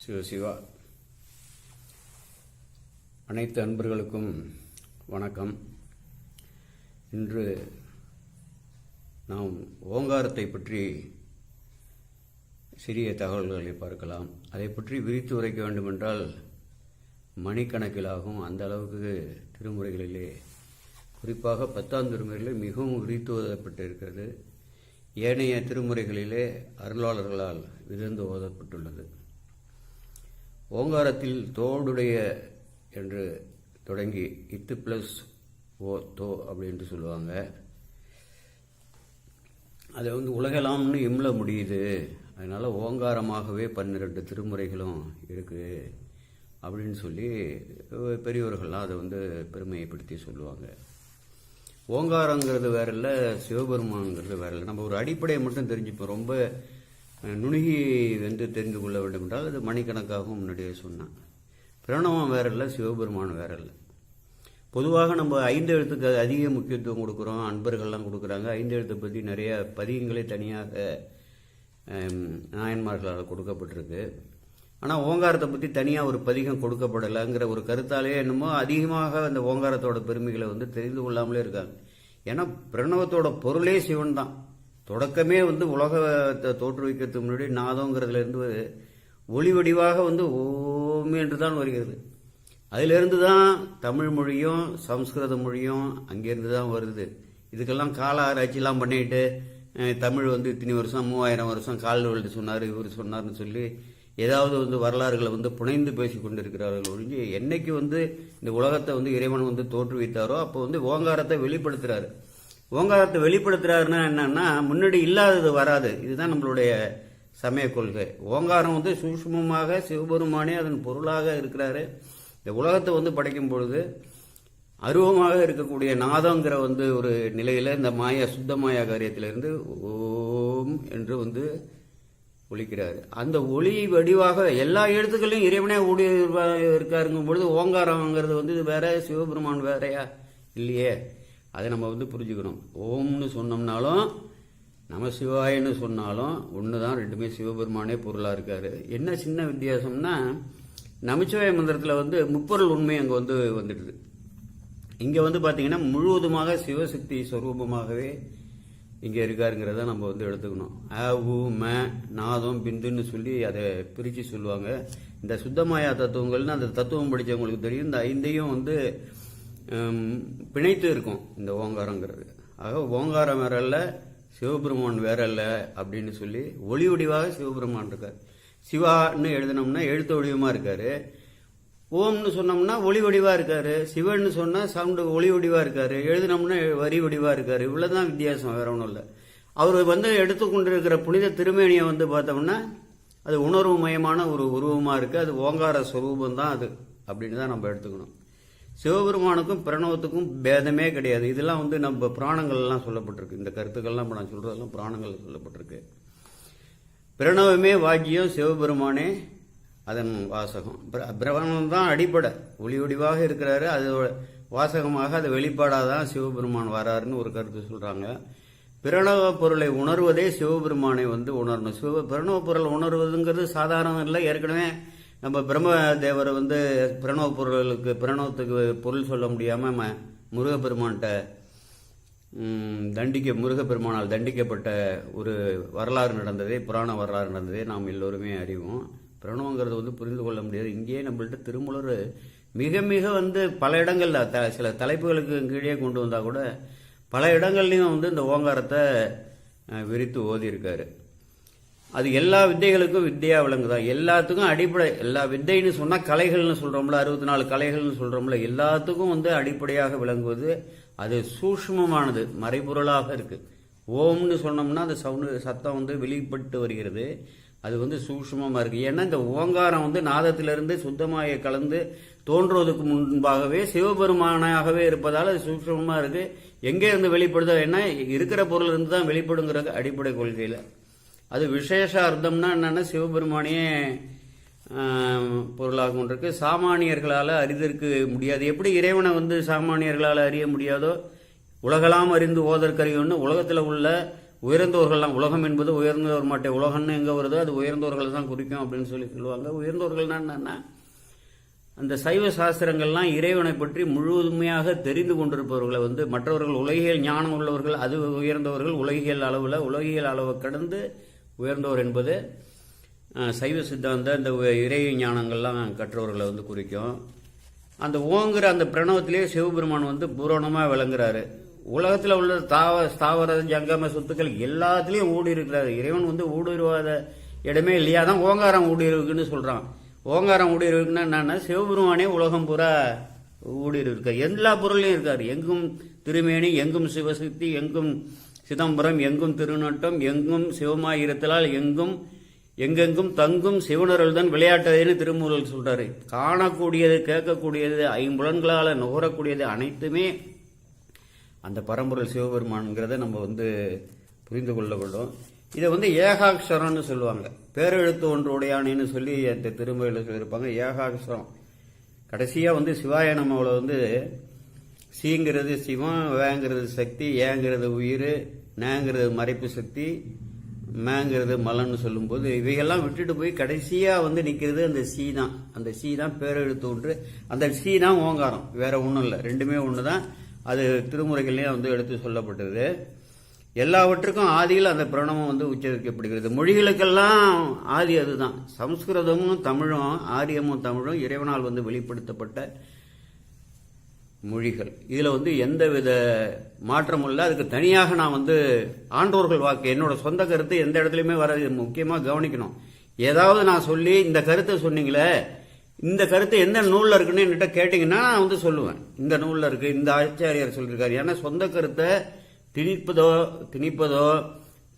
சிவ சிவா அனைத்து அன்பர்களுக்கும் வணக்கம். இன்று நாம் ஓங்காரத்தை பற்றி சிறிய தகவல்களை பார்க்கலாம். அதை பற்றி விரித்து உரைக்க வேண்டுமென்றால் மணிக்கணக்கில் ஆகும் அந்த அளவுக்கு திருமுறைகளிலே குறிப்பாக பத்தாம் திருமுறையிலே மிகவும் விரித்து ஓதப்பட்டிருக்கிறது. ஏனைய திருமுறைகளிலே அருளாளர்களால் விதந்து ஓதப்பட்டுள்ளது. ஓங்காரத்தில் தோடுடைய என்று தொடங்கி இத்து பிளஸ் ஓ தோ அப்படின்ட்டு சொல்லுவாங்க. அதை வந்து உலகலாம்னு இம்ல முடியுது. அதனால் ஓங்காரமாகவே பன்னிரெண்டு திருமுறைகளும் இருக்குது அப்படின்னு சொல்லி பெரியவர்கள்லாம் அதை வந்து பெருமையைப்படுத்தி சொல்லுவாங்க. ஓங்காரங்கிறது வேற இல்லை சிவபெருமான்ங்கிறது வேற இல்லை நம்ம ஒரு அடிப்படையை மட்டும் தெரிஞ்சுப்போம். ரொம்ப நுணுகி வந்து தெரிந்து கொள்ள வேண்டும் என்றால் அது மணிக்கணக்காகவும் முன்னாடியே சொன்னான் பிரணவம் வேற இல்லை சிவபெருமான் வேற இல்லை பொதுவாக நம்ம ஐந்து எழுத்துக்கு அதிக முக்கியத்துவம் கொடுக்குறோம் அன்பர்கள்லாம் கொடுக்குறாங்க. ஐந்து எழுத்தை பற்றி நிறைய பதிகங்களே தனியாக நாயன்மார்களால் கொடுக்கப்பட்டிருக்கு. ஆனால் ஓங்காரத்தை பற்றி தனியாக ஒரு பதிகம் கொடுக்கப்படலைங்கிற ஒரு கருத்தாலே என்னமோ அதிகமாக அந்த ஓங்காரத்தோட பெருமைகளை வந்து தெரிந்து கொள்ளாமலே இருக்காங்க. ஏன்னா பிரணவத்தோட பொருளே சிவன் தான் தொடக்கமே வந்து உலகத்தை தோற்றுவிக்கிறதுக்கு முன்னாடி நாதங்கிறதுல இருந்து ஒளி வடிவாக வந்து ஓம் என்று தான் வருகிறது. அதிலிருந்து தான் தமிழ் மொழியும் சம்ஸ்கிருத மொழியும் அங்கேருந்து தான் வருது. இதுக்கெல்லாம் கால ஆராய்ச்சிலாம் பண்ணிட்டு தமிழ் வந்து இத்தனை வருஷம் மூவாயிரம் வருஷம் கால்வெல்டு சொன்னார் இவர் சொன்னார்னு சொல்லி ஏதாவது வந்து வரலாறுகளை வந்து புனைந்து பேசி கொண்டிருக்கிறார்கள் ஒழிஞ்சு என்னைக்கு வந்து இந்த உலகத்தை வந்து இறைவன் வந்து தோற்றுவித்தாரோ அப்போ வந்து ஓங்காரத்தை வெளிப்படுத்துறாரு. ஓங்காரத்தை வெளிப்படுத்துறாருன்னா என்னன்னா முன்னாடி இல்லாதது வராது. இதுதான் நம்மளுடைய சமய கொள்கை. ஓங்காரம் வந்து சூஷ்மமாக சிவபெருமானே அதன் பொருளாக இருக்கிறாரு. இந்த உலகத்தை வந்து படைக்கும் பொழுது அருவமாக இருக்கக்கூடிய நாதங்கிற வந்து ஒரு நிலையில இந்த மாயா சுத்த மாயா காரியத்திலிருந்து ஓம் என்று வந்து ஒழிக்கிறாரு அந்த ஒளி வடிவாக எல்லா எழுத்துக்களையும் இறைவனே ஓடி இருக்காருங்கும் பொழுது ஓங்காரங்கிறது வந்து இது வேற சிவபெருமான் வேறையா? இல்லையே. அதை நம்ம வந்து புரிஞ்சுக்கணும். ஓம்னு சொன்னோம்னாலும் நம சிவாயன்னு சொன்னாலும் ஒன்று தான் ரெண்டுமே சிவபெருமானே பொருளாக இருக்காரு. என்ன சின்ன வித்தியாசம்னா நமச்சிவாய மந்திரத்தில் வந்து முப்பொருள் உண்மை அங்கே வந்து வந்துடுது. இங்கே வந்து பார்த்தீங்கன்னா முழுவதுமாக சிவசக்தி ஸ்வரூபமாகவே இங்கே இருக்காருங்கிறத நம்ம வந்து எடுத்துக்கணும். அ உ ம நாதம் பிந்துன்னு சொல்லி அதை பிரித்து சொல்லுவாங்க. இந்த சுத்தமாயா தத்துவங்கள்னு அந்த தத்துவம் படித்தவங்களுக்கு தெரியும். இந்த ஐந்தையும் வந்து பிணைத்து இருக்கும் இந்த ஓங்காரங்கிறது. ஆக ஓங்காரம் வேற இல்லை சிவபெருமான் வேற இல்லை அப்படின்னு சொல்லி ஒளி வடிவாக சிவபெருமான் இருக்கார். சிவான்னு எழுதினோம்னா எழுத்து வடிவமாக இருக்கார். ஓம்னு சொன்னோம்னா ஒளி வடிவாக இருக்கார். சிவன்னு சொன்னால் சவுண்டு ஒளி வடிவாக இருக்கார். எழுதினோம்னா வரி வடிவாக இருக்கார். இவ்வளோ தான் வித்தியாசம் வேற ஒன்றும் இல்லை. அவர் வந்து எடுத்துக்கொண்டிருக்கிற புனித திருமேனியை வந்து பார்த்தோம்னா அது உணர்வு மயமான ஒரு உருவமாக இருக்குது அது ஓங்கார ஸ்வரூபம் தான் அது அப்படின்னு தான் நம்ம எடுத்துக்கணும். சிவபெருமானுக்கும் பிரணவத்துக்கும் பேதமே கிடையாது. இதெல்லாம் வந்து நம்ம புராணங்கள்லாம் சொல்லப்பட்டிருக்கு. இந்த கருத்துக்கள்லாம் இப்போ நான் சொல்றதெல்லாம் புராணங்கள் சொல்லப்பட்டிருக்கு. பிரணவமே வாக்கியம் சிவபெருமானே அதன் வாசகம். பிர- தான் அடிப்படை. ஒளி ஒளிவாக இருக்கிறாரு. அது வாசகமாக அது வெளிப்பாடாக தான் சிவபெருமான் வராருன்னு ஒரு கருத்து சொல்றாங்க. பிரணவ பொருளை உணர்வதே சிவபெருமானை வந்து உணரணும். சிவ பிரணவ பொருள் உணர்வதுங்கிறது சாதாரணம் இல்லை. ஏற்கனவே நம்ம பிரம்ம தேவரை வந்து பிரணவ பொருளுக்கு பிரணவத்துக்கு பொருள் சொல்ல முடியாமல் ம- முருகப்பெருமான்கிட்ட தண்டிக்க முருகப்பெருமானால் தண்டிக்கப்பட்ட ஒரு வரலாறு நடந்ததே புராண வரலாறு நடந்ததே நாம் எல்லோருமே அறிவோம். பிரணவங்கிறது வந்து புரிந்து கொள்ள முடியாது. இங்கேயே நம்மள்ட்ட திருமூலர் மிக மிக வந்து பல இடங்களில் த சில தலைப்புகளுக்கு கீழே கொண்டு வந்தால் கூட பல இடங்கள்லையும் வந்து இந்த ஓங்காரத்தை விரித்து ஓதியிருக்காரு. அது எல்லா வித்தைகளுக்கும் வித்தையா விளங்குதா? எல்லாத்துக்கும் அடிப்படை எல்லா வித்தைன்னு சொன்னா கலைகள்னு சொல்றோம்ல அறுபத்தி நாலு கலைகள்னு சொல்றோம்ல எல்லாத்துக்கும் வந்து அடிப்படையாக விளங்குவது அது சூஷ்மமானது மறைபொருளாக இருக்கு. ஓம்னு சொன்னோம்னா அந்த சவுண்டு சத்தம் வந்து வெளிப்பட்டு வருகிறது. அது வந்து சூஷ்மமாக இருக்கு. ஏன்னா இந்த ஓங்காரம் வந்து நாதத்திலிருந்து சுத்தமாக கலந்து தோன்றுவதற்கு முன்பாகவே சிவபெருமானாகவே இருப்பதால் அது சூஷ்மமாக இருக்கு. எங்கே இருந்து வெளிப்படுதோ ஏன்னா இருக்கிற பொருள் இருந்து தான் வெளிப்படுங்கிற அடிப்படை கொள்கையில. அது விசேஷ அர்த்தம்னா என்னன்னா சிவபெருமானே ஆஹ், பொருளாக கொண்டிருக்கு. சாமானியர்களால் அறிதற்கு முடியாது. எப்படி இறைவனை வந்து சாமானியர்களால் அறிய முடியாதோ உலகலாம் அறிந்து ஓதற்கறியோன்னு உலகத்தில் உள்ள உயர்ந்தோர்கள்லாம் உலகம் என்பது உயர்ந்தவர் மாட்டே உலகம்னு எங்கே வருதோ அது உயர்ந்தோர்களை தான் குறிக்கும் அப்படின்னு சொல்லி சொல்லுவாங்க. உயர்ந்தோர்கள்னா என்னன்னா அந்த சைவ சாஸ்திரங்கள்லாம் இறைவனை பற்றி முழுமையாக தெரிந்து கொண்டிருப்பவர்களை வந்து மற்றவர்கள் உலகியல் ஞானம் உள்ளவர்கள் அது உயர்ந்தவர்கள் உலகியல் அளவில் உலகியல் அளவை கடந்து உயர்ந்தோர் என்பது சைவ சித்தாந்த இந்த இறை ஞானங்கள்லாம் கற்றவர்களை வந்து குறிக்கும். அந்த ஓங்குற அந்த பிரணவத்திலே சிவபெருமான் வந்து பூரணமாக விளங்குறாரு. உலகத்தில் உள்ள தாவ ஸ்தாவர ஜங்கம சொத்துக்கள் எல்லாத்துலேயும் ஊடி இருக்கிறாரு. இறைவன் வந்து ஊடுருவாத இடமே இல்லையா? தான் ஓங்காரம் ஊடுருவுக்குன்னு சொல்கிறான் ஓங்காரம் ஊடுருவுக்குன்னா என்னன்னா சிவபெருமானே உலகம் பூரா ஊடுருவி இருக்கார். எல்லா பொருளையும் இருக்கார். எங்கும் திருமேனி எங்கும் சிவசக்தி எங்கும் சிதம்பரம் எங்கும் திருநட்டம் எங்கும் சிவமாயிரத்திலால் எங்கும் எங்கெங்கும் தங்கும் சிவனர்கள் தான் விளையாட்டதுன்னு திருமூலர் சொல்றாரு. காணக்கூடியது கேட்கக்கூடியது ஐம்புலன்களால் நுகரக்கூடியது அனைத்துமே அந்த பரம்பொருள் சிவபெருமான்ங்கிறத நம்ம வந்து புரிந்து கொள்ள வேண்டும். இதை வந்து ஏகாட்சரம்னு சொல்லுவாங்க. பேரெழுத்து ஒன்று உடையானேன்னு சொல்லி அந்த திருமறையில் சொல்லியிருப்பாங்க ஏகாட்சரம் கடைசியாக வந்து சிவாய நம்மளை வந்து சீங்கிறது சிவம் வேங்கிறது சக்தி ஏங்கிறது உயிர் நேங்கிறது மறைப்பு சக்தி மேங்கிறது மலன்னு சொல்லும்போது இவைகள்லாம் விட்டுட்டு போய் கடைசியாக வந்து நிற்கிறது அந்த சீ தான் அந்த சீ தான் பேரெழுத்து ஒன்று அந்த சீ தான் ஓங்காரம். வேற ஒன்றும் இல்லை. ரெண்டுமே ஒன்று தான் அது திருமுறைகள்லேயும் வந்து எடுத்து சொல்லப்பட்டது. எல்லாவற்றுக்கும் ஆதியில் அந்த பிரணவம் வந்து உச்சரிக்கப்படுகிறது. மொழிகளுக்கெல்லாம் ஆதி அதுதான். சம்ஸ்கிருதமும் தமிழும் ஆரியமும் தமிழும் இறைவனால் வந்து வெளிப்படுத்தப்பட்ட மொழிகள். இதில் வந்து எந்தவித மாற்றமும் இல்லை. அதுக்கு தனியாக நான் வந்து ஆண்டோர்கள் வாக்கு என்னோட சொந்த கருத்து எந்த இடத்துலையுமே வராது முக்கியமாக கவனிக்கணும். ஏதாவது நான் சொல்லி இந்த கருத்தை சொன்னீங்களே இந்த கருத்து எந்த நூலில் இருக்குன்னு என்கிட்ட கேட்டிங்கன்னா நான் வந்து சொல்லுவேன். இந்த நூலில் இருக்குது இந்த ஆச்சாரியார் சொல்லியிருக்காரு ஏன்னா சொந்த கருத்தை திணிப்பதோ திணிப்பதோ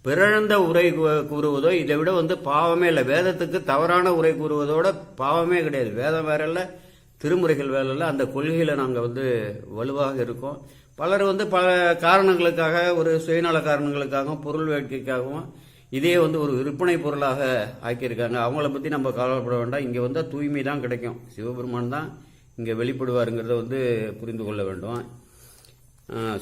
பிறழ்ந்த உரை கூறுவதோ இதை விட வந்து பாவமே இல்லை. வேதத்துக்கு தவறான உரை கூறுவதோட பாவமே கிடையாது. வேதம் வேற இல்லை. திருமுறைகள் வேலையில் அந்த கொள்கையில் நாங்கள் வந்து வலுவாக இருக்கோம். பலர் வந்து பல காரணங்களுக்காக ஒரு சுயநல காரணங்களுக்காகவும் பொருள் வேட்கைக்காகவும் இதே வந்து ஒரு விற்பனை பொருளாக ஆக்கியிருக்காங்க. அவங்கள பற்றி நம்ம கவலைப்பட வேண்டாம். இங்கே வந்தால் தூய்மை தான் கிடைக்கும். சிவபெருமான் தான் இங்கே வெளிப்படுவாருங்கிறத வந்து புரிந்து கொள்ள வேண்டும்.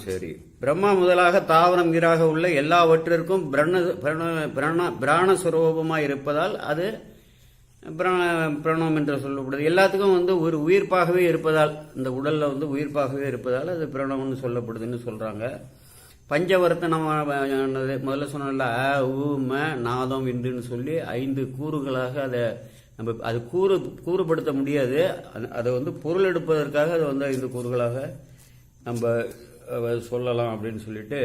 சரி. பிரம்மா முதலாக தாவரம் ஈராக உள்ள எல்லாவற்றிற்கும் பிரண பிரண பிராண பிராணஸ்வரூபமாக இருப்பதால் அது பிரணவம் என்று சொல்லப்படுது எல்லாத்துக்கும் வந்து ஒரு உயிர்ப்பாகவே இருப்பதால் இந்த உடலில் வந்து உயிர்ப்பாகவே இருப்பதால் அது பிரணவம்னு சொல்லப்படுதுன்னு சொல்கிறாங்க பஞ்சவரத்தை நம்ம முதல்ல சொன்னோம்ல அ, உ ம நாதம் இன்றுன்னு சொல்லி ஐந்து கூறுகளாக அதை நம்ம அது கூறு கூறுபடுத்த முடியாது. அதை வந்து பொருள் எடுப்பதற்காக அது வந்து ஐந்து கூறுகளாக நம்ம சொல்லலாம் அப்படின்னு சொல்லிட்டு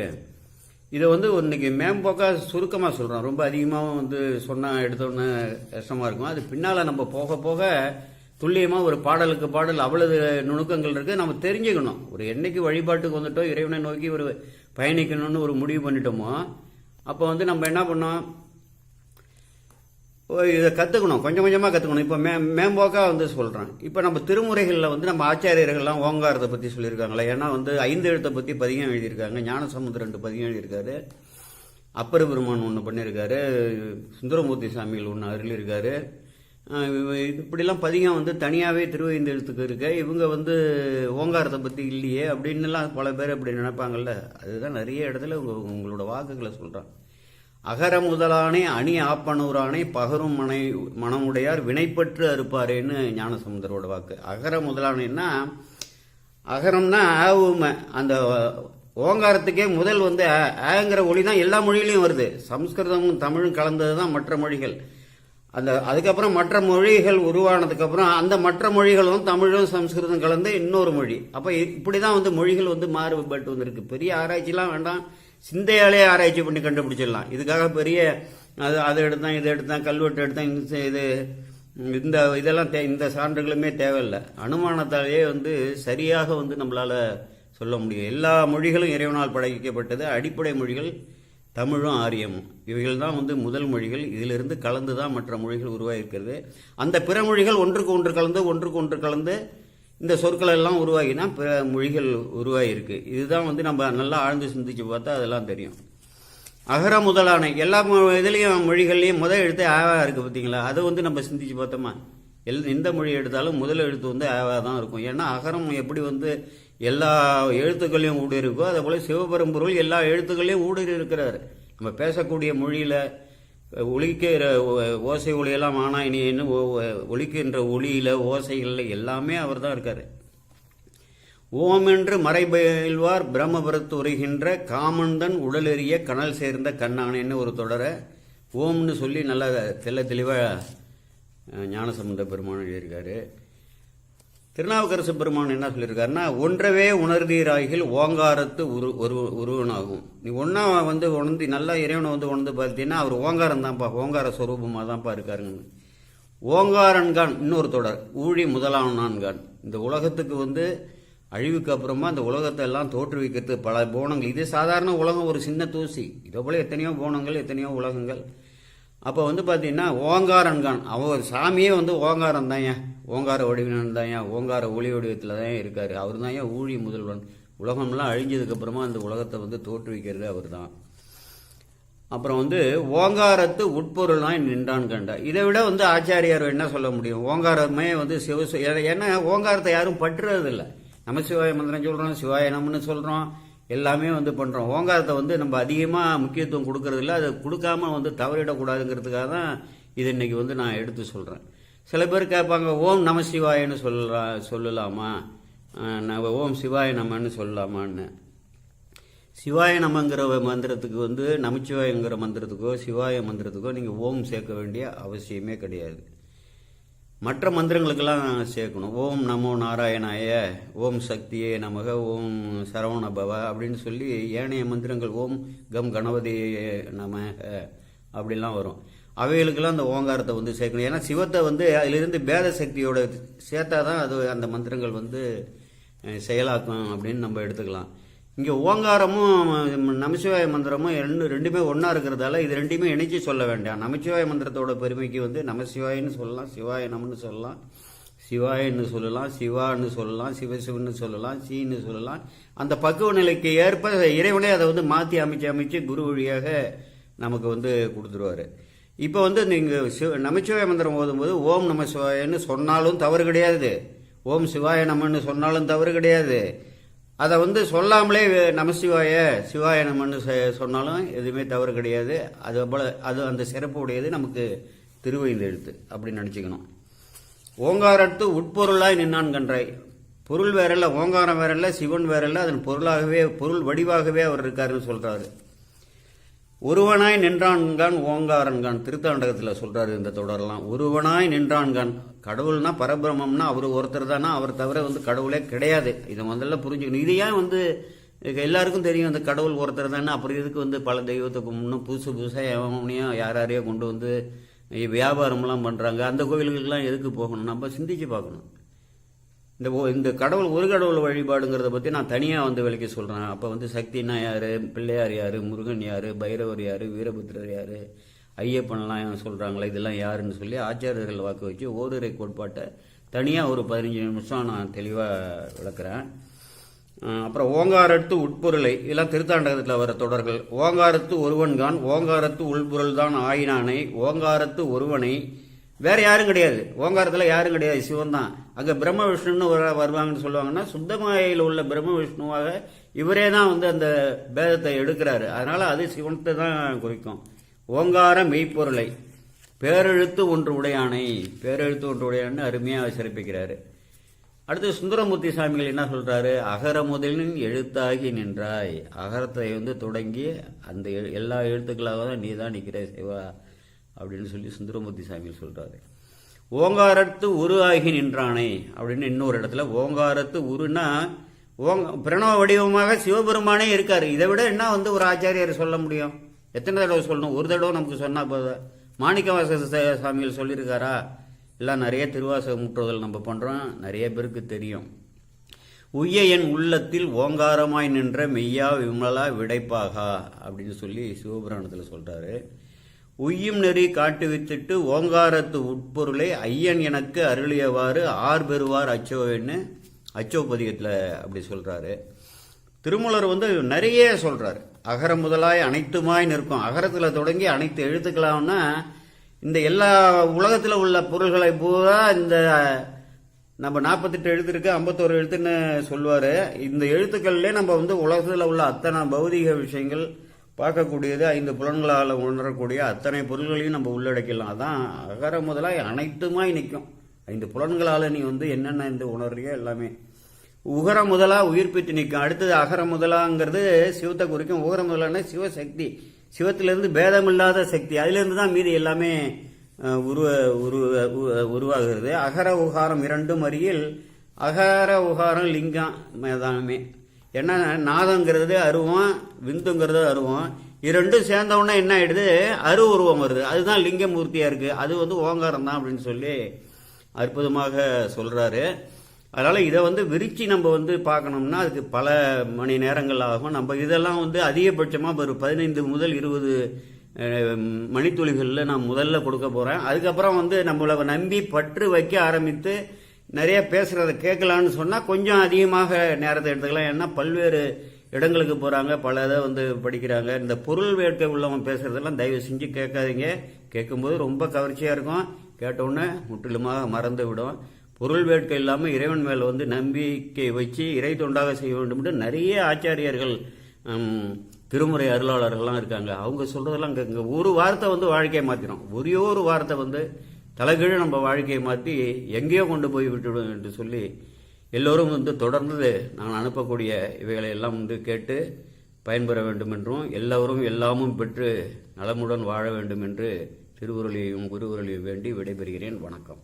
இதை வந்து இன்னைக்கு மேம்போக்காக சுருக்கமாக சொல்கிறோம் ரொம்ப அதிகமாக வந்து சொன்னால் எடுத்தோன்னே கஷ்டமாக இருக்கும். அது பின்னால் நம்ம போக போக துல்லியமாக ஒரு பாடலுக்கு பாடல் அவ்வளவு நுணுக்கங்கள் இருக்குது நம்ம தெரிஞ்சுக்கணும். ஒரு என்னைக்கு வழிபாட்டுக்கு வந்துட்டோம் இறைவனை நோக்கி ஒரு பயணிக்கணும்னு ஒரு முடிவு பண்ணிட்டோமோ அப்போ வந்து நம்ம என்ன பண்ணோம்? இதை கற்றுக்கணும் கொஞ்சம் கொஞ்சமாக கற்றுக்கணும் இப்போ மே மேம்போக்காக வந்து சொல்கிறேன் இப்போ நம்ம திருமுறைகளில் வந்து நம்ம ஆச்சாரியர்கள்லாம் ஓங்காரத்தை பற்றி சொல்லியிருக்காங்களே ஏன்னா வந்து ஐந்து எழுத்தை பற்றி பதிகம் எழுதியிருக்காங்க. ஞானசமுத்திரம் ரெண்டு பதிகம் எழுதியிருக்காரு. அப்பர் பெருமான் ஒன்று பண்ணியிருக்காரு சுந்தரமூர்த்தி சாமிகள் ஒன்று அருளியிருக்காரு இப்படிலாம் பதிகம் வந்து தனியாகவே திருவைந்து எழுத்துக்கு இருக்கு. இவங்க வந்து ஓங்காரத்தை பற்றி இல்லையே அப்படின்னுலாம் பல பேர் அப்படி நினைப்பாங்கல்ல. அதுதான் நிறைய இடத்துல உங்களோட வாக்குகளை சொல்கிறான் அகர முதலானே அணி ஆப்பனூரானே பகரும் மனை மனமுடையார் வினைப்பற்று அறுப்பாரேன்னு ஞானசமுந்தரோட வாக்கு. அகர முதலானேன்னா அகரம்னா ஆவுமை. அந்த ஓங்காரத்துக்கே முதல் வந்து ஆங்கிற ஒளி தான் எல்லா மொழியிலையும் வருது. சம்ஸ்கிருதமும் தமிழும் கலந்தது தான் மற்ற மொழிகள். அந்த அதுக்கப்புறம் மற்ற மொழிகள் உருவானதுக்கப்புறம் அந்த மற்ற மொழிகளும் தமிழும் சம்ஸ்கிருதம் கலந்து இன்னொரு மொழி. அப்போ இப்படி தான் வந்து மொழிகள் வந்து மாறுபட்டு வந்திருக்கு. பெரிய ஆராய்ச்சிலாம் வேண்டாம். சிந்தையாலே ஆராய்ச்சி பண்ணி கண்டுபிடிச்சிடலாம். இதுக்காக பெரிய அது அதை எடுத்தான் இதை எடுத்தான் கல்வெட்டு எடுத்தான் இது இந்த இதெல்லாம் தே இந்த சான்றுகளுமே தேவையில்லை. அனுமானத்தாலேயே வந்து சரியாக வந்து நம்மளால் சொல்ல முடியும். எல்லா மொழிகளும் இறைவனால் படைக்கப்பட்டது. அடிப்படை மொழிகள் தமிழும் ஆரியமும். இவைகள் தான் வந்து முதல் மொழிகள். இதிலிருந்து கலந்து தான் மற்ற மொழிகள் உருவாகியிருக்கிறது. அந்த பிற மொழிகள் ஒன்றுக்கு ஒன்று கலந்து ஒன்றுக்கு ஒன்று கலந்து இந்த சொற்கள் எல்லாம் உருவாகினா பிற மொழிகள் உருவாகியிருக்கு. இதுதான் வந்து நம்ம நல்லா ஆழ்ந்து சிந்திச்சு பார்த்தா அதெல்லாம் தெரியும். அகர முதலான எல்லா மொ- இதுலயும் முதல் எழுத்து ஆவா இருக்குது பார்த்தீங்களா? அதை வந்து நம்ம சிந்திச்சு பார்த்தோமா? எல் எந்த மொழி எடுத்தாலும் முதல் எழுத்து வந்து ஆவா தான் இருக்கும். ஏன்னா அகரம் எப்படி வந்து எல்லா எழுத்துக்களையும் ஊடுருக்கோ அதே போல் சிவபெரும்பொருள் எல்லா எழுத்துக்களையும் ஊடுருவி இருக்கிறார் நம்ம பேசக்கூடிய மொழியில் ஒழிக்கிற ஓ- ஓசை ஒளியெல்லாம் ஆனா இனின்னு ஒழிக்கின்ற ஒளியில் ஓசைகளில் எல்லாமே அவர் தான் இருக்கார். ஓம் என்று மறைபயில்வார் பிரம்மபுரத்து உரைகின்ற காமந்தன் உடலெறிய கனல் சேர்ந்த கண்ணானேன்னு ஒரு தொடரை? ஓம்னு சொல்லி நல்லா தெள்ள தெளிவாக ஞானசம்பந்த பெருமான் எழுதியிருக்காரு. திருநாவுக்கரசு பெருமான் என்ன சொல்லியிருக்காருன்னா ஒன்றவே உணர்ந்தீராகில் ஓங்காரத்து உரு ஒரு உருவனாகும். நீ ஒன்றா வந்து உணர்ந்து நல்லா இறைவனை வந்து உணர்ந்து பார்த்தீங்கன்னா அவர் ஓங்காரம் தான்ப்பா ஓங்கார ஸ்வரூபமாக தான்ப்பா இருக்காருங்கன்னு. ஓங்காரன்கான் இன்னொரு தொடர் ஊழி முதலானான்கான் இந்த உலகத்துக்கு வந்து அழிவுக்கு அப்புறமா இந்த உலகத்தை எல்லாம் தோற்றுவிக்கிறது பல போனங்கள். இது சாதாரண உலகம் ஒரு சின்ன தூசி. இதே போல எத்தனையோ போனங்கள் எத்தனையோ உலகங்கள். அப்போ வந்து பார்த்தீங்கன்னா ஓங்காரன்கான் அவர் சாமியே வந்து ஓங்காரம் தான்யா ஓங்கார வடிவினன் தான்யா ஓங்கார ஒளி வடிவத்தில் தான் இருக்கார்? அவர் தான்யா ஊழி முதல்வன்? உலகம்லாம் அழிஞ்சதுக்கப்புறமா அந்த உலகத்தை வந்து தோற்றுவிக்கிறது அவர் தான். அப்புறம் வந்து ஓங்காரத்து உட்பொருளாய் நின்றான் கண்டா. இதை விட வந்து ஆச்சாரியார் என்ன சொல்ல முடியும்? ஓங்காரமே வந்து சிவ ஏன்னா ஓங்காரத்தை யாரும் பற்றுறதில்ல. நம்ம சிவாய மந்திரம் சொல்கிறோம் சிவாய சொல்கிறோம் எல்லாமே வந்து பண்ணுறோம் ஓங்காரத்தை வந்து நம்ம அதிகமாக முக்கியத்துவம் கொடுக்கறதில்ல. அதை கொடுக்காம வந்து தவறிடக்கூடாதுங்கிறதுக்காக தான் இது இன்னைக்கு வந்து நான் எடுத்து சொல்கிறேன் சில பேர் கேட்பாங்க ஓம் நம சிவாயன்னு சொல்லலாம்? சொல்லலாமா நம்ம ஓம் சிவாய நமன்னு சொல்லலாமான்னு. சிவாய நமங்கிற மந்திரத்துக்கு வந்து நமச்சிவாயங்கிற மந்திரத்துக்கோ சிவாய மந்திரத்துக்கோ நீங்கள் ஓம் சேர்க்க வேண்டிய அவசியமே கிடையாது. மற்ற மந்திரங்களுக்கெல்லாம் சேர்க்கணும். ஓம் நமோ நாராயணாய ஓம் சக்தியே நமக ஓம் சரவண பவ அப்படின்னு சொல்லி ஏனைய மந்திரங்கள் ஓம் கம் கணபதி நம அப்படிலாம் வரும். அவைகளுக்கெல்லாம் அந்த ஓங்காரத்தை வந்து சேர்க்கணும். ஏன்னா சிவத்தை வந்து அதிலிருந்து பேத சக்தியோட சேர்த்தா தான் அது அந்த மந்திரங்கள் வந்து செயலாக்கும் அப்படின்னு நம்ம எடுத்துக்கலாம். இங்கே ஓங்காரமும் நமச்சிவாய மந்திரமும் ரெண்டு ரெண்டுமே ஒன்றா இருக்கிறதால இது ரெண்டுமே இணைச்சி சொல்ல வேண்டாம். நமச்சிவாய மந்திரத்தோட பெருமைக்கு வந்து நமசிவாயின்னு சொல்லலாம் சிவாய நமன்னு சொல்லலாம் சிவாயன்னு சொல்லலாம் சிவான்னு சொல்லலாம் சிவசிவன்னு சொல்லலாம் சீன்னு சொல்லலாம். அந்த பக்குவ நிலைக்கு ஏற்ப இறைவனே அதை வந்து மாற்றி அமைச்சு அமைச்சு குரு வழியாக நமக்கு வந்து கொடுத்துருவாரு. இப்போ வந்து நீங்கள் சிவ நமச்சிவாய மந்திரம் ஓதும்போது ஓம் நம சிவாயன்னு சொன்னாலும் தவறு கிடையாது. ஓம் சிவாய நமன்னு சொன்னாலும் தவறு கிடையாது. அதை வந்து சொல்லாமலே நமசிவாய சிவாய நமன்னு சொன்னாலும் எதுவுமே தவறு கிடையாது. அது போல அது அந்த சிறப்பு உடையது நமக்கு திருவைந்து எழுத்து அப்படின்னு நினச்சிக்கணும். ஓங்காரத்து உட்பொருளாய் நின்னான் கன்றாய் பொருள் வேறல்ல ஓங்காரம் வேறல்ல சிவன் வேறல்ல அதன் பொருளாகவே பொருள் வடிவாகவே அவர் இருக்காருன்னு சொல்கிறாரு ஒருவனாய் நின்றான்கான் ஓங்காரன்கான். திருத்தாண்டகத்தில் சொல்றாரு இந்த தொடரெல்லாம் ஒருவனாய் நின்றான்கான். கடவுள்னா பரபிரமம்னா அவர் ஒருத்தர் தானா? அவர் தவிர வந்து கடவுளே கிடையாது. இதை முதல்ல புரிஞ்சுக்கணும். இது ஏன் வந்து எல்லாருக்கும் தெரியும் அந்த கடவுள் ஒருத்தர் தானே? அப்புறம் இதுக்கு வந்து பல தெய்வத்துக்கு முன்னும் புதுசு புதுசாக எவனையும் யார் யாரையோ கொண்டு வந்து வியாபாரம்லாம் பண்ணுறாங்க அந்த கோவிலுக்கெல்லாம் எதுக்கு போகணும்? நம்ம சிந்திச்சு பார்க்கணும். இந்த ஓ- இந்த கடவுள் ஒரு கடவுள் வழிபாடுங்கிறத பற்றி நான் தனியாக வந்து விளக்கி சொல்கிறேன் அப்போ வந்து சக்தினா யார்? பிள்ளையார் யார்? முருகன் யார்? பைரவர் யார்? வீரபுத்திரர் யார்? ஐயப்பன்லாம் சொல்கிறாங்களே இதெல்லாம் யாருன்னு சொல்லி ஆச்சாரியர்கள் வாக்கு வச்சு ஓதுரை கோட்பாட்டை தனியாக ஒரு பதினஞ்சு நிமிஷம் நான் தெளிவாக விளக்குறேன். அப்புறம் ஓங்காரத்து உட்பொருளை இதெல்லாம் திருத்தாண்டகத்தில் வர தொடர்கள். ஓங்காரத்து ஒருவன்கான் ஓங்காரத்து உள்பொருள் தான் ஆயினானை ஓங்காரத்து ஒருவனை வேற யாரும் கிடையாது. ஓங்காரத்தில் யாரும் கிடையாது சிவன் தான். அங்கே பிரம்ம விஷ்ணுன்னு வர- வருவாங்கன்னு சொல்லுவாங்கன்னா சுத்தமாயில் உள்ள பிரம்ம விஷ்ணுவாக இவரே தான் வந்து அந்த பேதத்தை எடுக்கிறாரு. அதனால அது சிவனத்தை தான் குறிக்கும். ஓங்கார மெய்ப்பொருளை பேரெழுத்து ஒன்று உடையானை பேரெழுத்து ஒன்று உடையானு அருமையாக சிறப்பிக்கிறாரு. அடுத்து சுந்தரமூர்த்தி சாமிகள் என்ன சொல்றாரு? அகர முதலின் எழுத்தாகி நின்றாய். அகரத்தை வந்து தொடங்கி அந்த எல்லா எழுத்துக்களாக தான் நீ தான் நிற்கிற சிவா அப்படின்னு சொல்லி சுந்தரமூர்த்தி சாமிகள் சொல்றாரு. ஓங்காரத்து உரு ஆகி நின்றானே அப்படின்னு இன்னொரு இடத்துல ஓங்காரத்து உருன்னா ஓங்க பிரணவ வடிவமாக சிவபெருமானே இருக்கார். இதை விட என்ன வந்து ஒரு ஆச்சாரியர் சொல்ல முடியும்? எத்தனை தடவை சொல்லணும்? ஒரு தடவை நமக்கு சொன்னால் போதும். மாணிக்கவாச சாமிகள் சொல்லியிருக்காரா? எல்லாம் நிறைய திருவாசக முற்றுதல் நம்ம பண்ணுறோம் நிறைய பேருக்கு தெரியும். உய்ய என் உள்ளத்தில் ஓங்காரமாய் நின்ற மெய்யா விமலா விடைப்பாகா அப்படின்னு சொல்லி சிவபுராணத்தில் சொல்கிறாரு உய்யும் நெறி காட்டி வைத்துட்டு ஓங்காரத்து உட்பொருளை ஐயன் எனக்கு அருளியவாறு ஆர் பெறுவார் அச்சோன்னு அச்சோ பதிகத்தில் அப்படி சொல்கிறாரு திருமூலர் வந்து நிறைய சொல்கிறார் அகர முதலாய் அனைத்துமாய் நிற்கும். அகரத்தில் தொடங்கி அனைத்து எழுத்துக்களாம்னா இந்த எல்லா உலகத்தில் உள்ள பொருள்களை பூரா இந்த நம்ம நாற்பத்தெட்டு எழுத்து இருக்கு ஐம்பத்தோரு எழுத்துன்னு சொல்லுவார். இந்த எழுத்துக்கள்லேயே நம்ம வந்து உலகத்தில் உள்ள அத்தனை பௌதிக விஷயங்கள் பார்க்கக்கூடியது ஐந்து புலன்களால் உணரக்கூடிய அத்தனை பொருள்களையும் நம்ம உள்ளடக்கலாம் அதான் அகர முதலாய் அனைத்துமாய் நிற்கும். ஐந்து புலன்களால் நீ வந்து என்னென்ன இந்த உணர்றியோ எல்லாமே. உகர முதலா உயிர்ப்பித்து நிற்கும். அடுத்தது அகர முதலாங்கிறது சிவத்தை குறிக்கும். உகர முதலான சிவசக்தி. சிவத்திலிருந்து பேதமில்லாத சக்தி. அதிலிருந்து தான் மீதி எல்லாமே உருவ உருவ உ- உருவாகிறது. அகர உகாரம் இரண்டும் அருகில் அகர உகாரம் லிங்கம் மேதானமே. என்ன நாதங்கிறது அருவம் விந்துங்கிறது அருவம். இரண்டும் சேர்ந்தவொன்னே என்ன ஆயிடுது? அரு உருவம் வருது. அதுதான் லிங்கமூர்த்தியா இருக்கு. அது வந்து ஓங்காரம் தான் அப்படின்னு சொல்லி அற்புதமாக சொல்றாரு. அதனால இதை வந்து விரித்து நம்ம வந்து பார்க்கணும்னா அதுக்கு பல மணி நேரங்கள் ஆகும். நம்ம இதெல்லாம் வந்து அதிகபட்சமாக ஒரு பதினைந்து முதல் இருபது மணித்துளிகளில் நான் முதல்ல கொடுக்க போகிறேன் அதுக்கப்புறம் வந்து நம்மளை நம்பி பற்று வைக்க ஆரம்பித்து நிறைய பேசுகிறத கேட்கலான்னு சொன்னால் கொஞ்சம் அதிகமாக நேரத்தை எடுத்துக்கலாம். ஏன்னா பல்வேறு இடங்களுக்கு போகிறாங்க பல இதை வந்து படிக்கிறாங்க. இந்த பொருள் வேட்கை உள்ளவங்க பேசுகிறதெல்லாம் தயவு செஞ்சு கேட்காதீங்க. கேட்கும்போது ரொம்ப கவர்ச்சியாக இருக்கும். கேட்டோன்னே முற்றிலுமாக மறந்து விடும். பொருள் வேட்கை இல்லாமல் இறைவன் மேல் வந்து நம்பிக்கை வச்சு இறை தொண்டாக செய்ய வேண்டும் என்று நிறைய ஆச்சாரியர்கள் திருமுறை அருளாளர்கள்லாம் இருக்காங்க. அவங்க சொல்றதெல்லாம் இங்கே ஒரு வார்த்தை வந்து வாழ்க்கையை மாற்றிடும் ஒரே ஒரு வார்த்தை வந்து தலைகீழ நம்ம வாழ்க்கையை மாற்றி எங்கேயோ கொண்டு போய் விட்டுவிடும் என்று சொல்லி எல்லோரும் வந்து தொடர்ந்து நான் அனுப்பக்கூடிய இவைகளை எல்லாம் வந்து கேட்டு பயன்பெற வேண்டும் என்றும் எல்லோரும் எல்லாமும் பெற்று நலமுடன் வாழ வேண்டும் என்று திருவுருளையும் குருவுருளையும் வேண்டி விடைபெறுகிறேன். வணக்கம்.